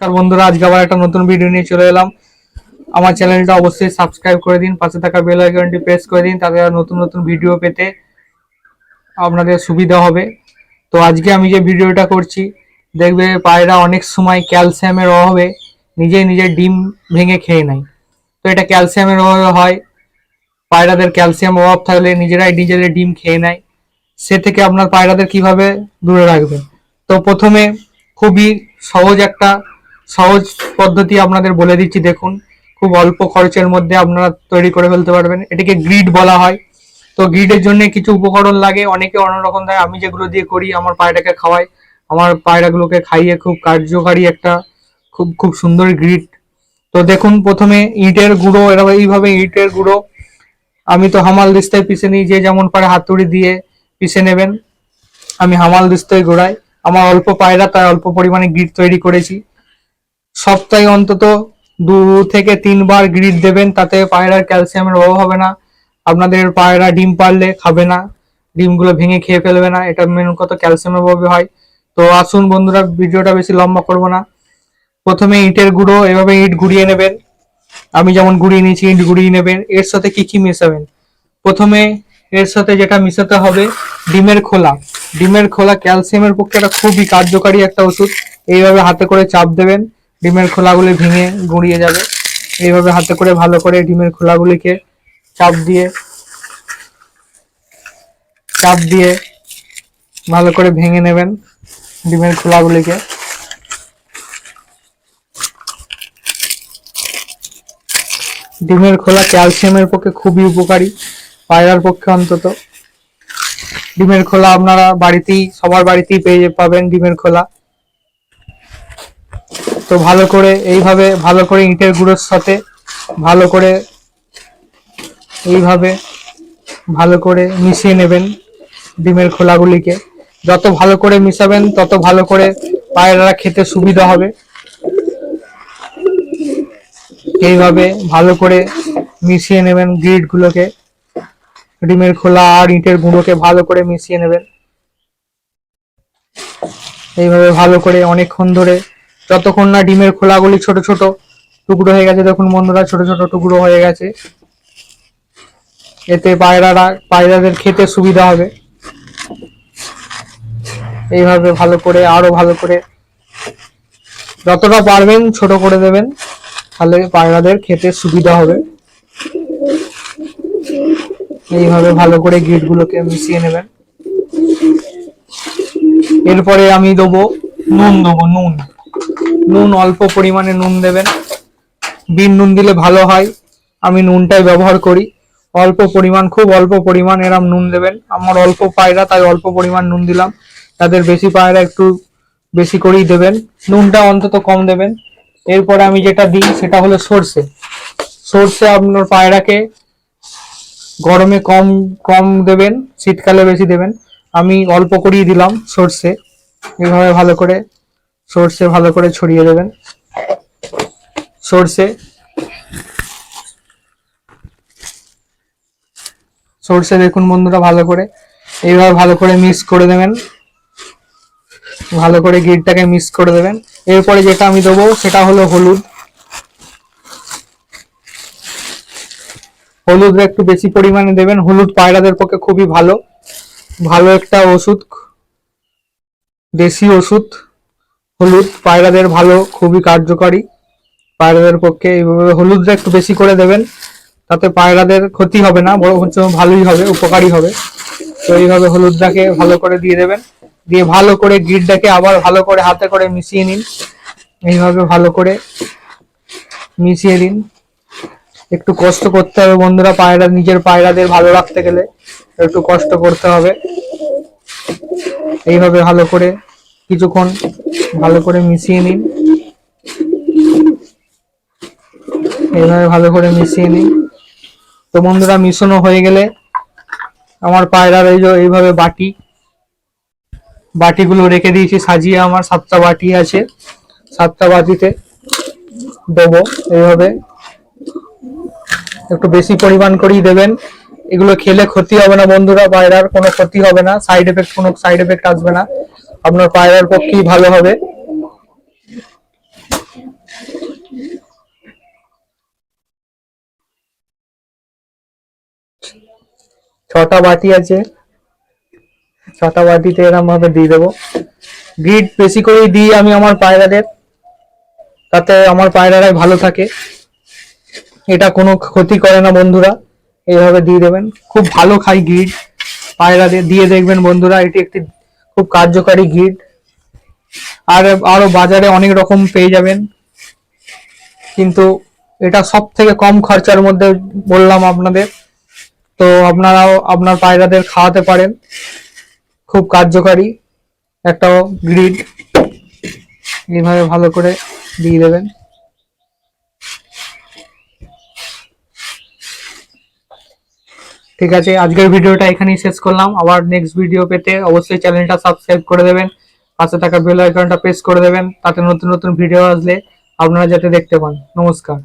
নমস্কার বন্ধুরা, আজকে আবার একটা নতুন ভিডিও নিয়ে চলে এলাম। আমার চ্যানেলটা অবশ্যই সাবস্ক্রাইব করে দিন, পাশে থাকা বেল আইকনটি প্রেস করে দিন, তাতে নতুন নতুন ভিডিও পেতে আপনাদের সুবিধা হবে। তো আজকে আমি যে ভিডিওটা করছি, দেখবে পায়রা অনেক সময় ক্যালসিয়ামের অভাবে নিজে নিজে ডিম ভেঙে খেয়ে নেয়। তো এটা ক্যালসিয়ামের অভাবে হয়, পায়রাদের ক্যালসিয়াম অভাব থাকলে নিজেরাই নিজেদের ডিম খেয়ে নেয়। সে থেকে আপনার পায়রাদের কীভাবে দূরে রাখবেন? তো প্রথমে খুবই সহজ একটা সহজ পদ্ধতি আপনাদের বলে দিচ্ছি, দেখুন। খুব অল্প খরচের মধ্যে আপনারা তৈরি করে ফেলতে পারবেন। এটাকে গ্রিড বলা হয়। তো গ্রিডের জন্য কিছু উপকরণ লাগে। অনেকে অন্য রকম দেয়। আমি যেগুলো দিয়ে করি, আমার পায়রাকে খাওয়াই। আমার পায়রাগুলোকে খাইয়ে খুব কার্যকারী একটা, খুব খুব সুন্দর গ্রিড। তো দেখুন, প্রথমে ইটের গুঁড়ো এরকম এইভাবে ইটের গুঁড়ো। আমি তো হামাল দিস্তায় পিষে নিই, যে যেমন পারে হাতুড়ি দিয়ে পিষে নেবেন। আমি হামাল দিস্তায় গোড়াই আমার অল্প পায়রা, তাই অল্প পরিমাণে গ্রিড তৈরি করেছি। সপ্তাহে অন্তত দু থেকে তিনবার গ্রিড দেবেন, তাতে পায়রার ক্যালসিয়ামের অভাব হবে না। আপনাদের পায়রা ডিম পারলে খাবে না, ডিমগুলো ভেঙে খেয়ে ফেলবে না, এটা মেন কত ক্যালসিয়ামের অভাবে হয়। তো আসুন বন্ধুরা, ভিডিওটা বেশি লম্বা করব না। প্রথমে ইটের গুঁড়ো, এভাবে ইট গুঁড়িয়ে নেবেন। আমি যেমন গুঁড়িয়ে নিয়েছি, ইট গুঁড়িয়ে নেবেন। এর সাথে কি কি মেশাবেন? প্রথমে এর সাথে যেটা মিশাতে হবে, ডিমের খোলা। ডিমের খোলা ক্যালসিয়ামের পক্ষে একটা খুবই কার্যকারী একটা ওষুধ। এইভাবে হাতে করে চাপ দেবেন। ডিমের খোলাগুলি ভেঙে গুঁড়িয়ে যাবে। এইভাবে হাতে করে ভালো করে ডিমের খোলাগুলিকে চাপ দিয়ে চাপ দিয়ে ভালো করে ভেঙে নেবেন ডিমের খোলাগুলিকে। ডিমের খোলা ক্যালসিয়ামের পক্ষে খুবই উপকারী, পায়রার পক্ষে অন্তত। ডিমের খোলা আপনারা বাড়িতেই, সবার বাড়িতেই পেয়ে পাবেন ডিমের খোলা। তো ভালো করে এইভাবে, ভালো করে ইটের গুঁড়োর সাথে ভালো করে এইভাবে ভালো করে মিশিয়ে নেবেন ডিমের খোলাগুলিকে। যত ভালো করে মিশাবেন, তত ভালো করে পায়রারা খেতে সুবিধা হবে। এইভাবে ভালো করে মিশিয়ে নেবেন গ্রিড গুলোকে ডিমের খোলা আর ইটের গুঁড়োকে ভালো করে মিশিয়ে নেবেন। এইভাবে ভালো করে অনেকক্ষণ ধরে যতক্ষণ না ডিমের খোলাগুলি ছোট ছোট টুকরো হয়ে গেছে দেখুন বন্ধুরা ছোট ছোট টুকরো হয়ে গেছে। এতে পায়রারা, পায়রাদের খেতে সুবিধা হবে। এইভাবে ভালো করে, আরও ভালো করে যতটা পারবেন ছোট করে দেবেন, তাহলে পায়রাদের খেতে সুবিধা হবে। এইভাবে ভালো করে গিট গুলোকে মিশিয়ে নেবেন। এরপরে আমি দেবো, নুন দেবো, নুন। নুন অল্প পরিমাণে নুন দেবেন। বিন নুন দিলে ভালো হয়। আমি নুনটাই ব্যবহার করি। অল্প পরিমাণ, খুব অল্প পরিমাণ এরম নুন দেবেন। আমার অল্প পায়রা, তাই অল্প পরিমাণ নুন দিলাম। তাদের বেশি পায়রা একটু বেশি করেই দেবেন। নুনটা অন্তত কম দেবেন। এরপরে আমি যেটা দিই, সেটা হলো সর্ষে। সর্ষে আপনার পায়রাকে গরমে কম কম দেবেন, শীতকালে বেশি দেবেন। আমি অল্প করেই দিলাম সর্ষে। এইভাবে ভালো করে সর্ষে ভালো করে ছড়িয়ে দেবেন। সর্ষে। সর্ষে দেখুন বন্ধুরা ভালো করে। এইভাবে ভালো করে মিক্স করে দেবেন। ভালো করে গিটটাকে মিক্স করে দেবেন। এরপরে যেটা আমি দেবো সেটা হলো হলুদ। হলুদ একটু বেশি পরিমাণে দেবেন। হলুদ পায়রাদের পক্ষে খুবই ভালো। ভালো একটা ওষুধ। দেশি ওষুধ। হলুদ, পায়রাদের ভালো, খুবই কার্যকারী। পায়রাদের পক্ষে এইভাবে হলুদটা একটু বেশি করে দেবেন, তাতে পায়রাদের ক্ষতি হবে না বড় হচ্ছে ভালোই হবে, উপকারী হবে। তো এইভাবে হলুদটাকে ভালো করে দিয়ে দেবেন। দিয়ে ভালো করে গিটটাকে আবার ভালো করে হাতে করে মিশিয়ে নিন। এইভাবে ভালো করে মিশিয়ে দিন। একটু কষ্ট করতে হবে বন্ধুরা, পায়রা, নিজের পায়রাদের ভালো রাখতে গেলে একটু কষ্ট করতে হবে। এইভাবে ভালো করে কিছুক্ষণ ভালো করে মিশিয়ে নিন। এইভাবে ভালো করে মিশিয়ে নিন। তো বন্ধুরা, মিশানো হয়ে গেলে আমার পায়রার এই যে এইভাবে বাটি, বাটিগুলো রেখে দিয়েছি, সাজিয়ে আমার সাতটা বাটি আছে। সাতটা বাটিতে দেবো এইভাবে। একটু বেশি পরিমাণ করেই দেবেন। এগুলো খেলে ক্ষতি হবে না বন্ধুরা, পায়রার কোনো ক্ষতি হবে না। সাইড এফেক্ট কোনো সাইড এফেক্ট আসবে না। আপনার পায়রার পক্ষেই ভালো হবে? ছটা বাটি আছে। ছটা বাটিতে এরকম ভাবে দিয়ে দেবো। গ্রিড বেশি করেই দিই আমি আমার পায়রাদের, তাতে আমার পায়রারাই ভালো থাকে। এটা কোনো ক্ষতি করে না বন্ধুরা, এইভাবে দিয়ে দেবেন। খুব ভালো খাই গ্রিড, পায়রাদের, দিয়ে দেখবেন বন্ধুরা, এটি একটি খুব কার্যকারী গ্রিড আর আরও বাজারে অনেক রকম পেয়ে যাবেন। কিন্তু এটা সব থেকে কম খরচার মধ্যে বললাম আপনাদের। তো আপনারাও আপনার পায়রাদের খাওয়াতে পারেন। খুব কার্যকারী একটা গ্রিড এইভাবে ভালো করে দিয়ে দেবেন। ঠিক আছে, আজকের ভিডিওটা এখানেই শেষ করলাম। আবার নেক্সট ভিডিও পেতে অবশ্যই চ্যানেলটা সাবস্ক্রাইব করে দেবেন, পাশে থাকা বেল আইকনটা প্রেস করে দেবেন, তাতে নতুন নতুন ভিডিও আসলে আপনারা যাতে দেখতে পান। নমস্কার।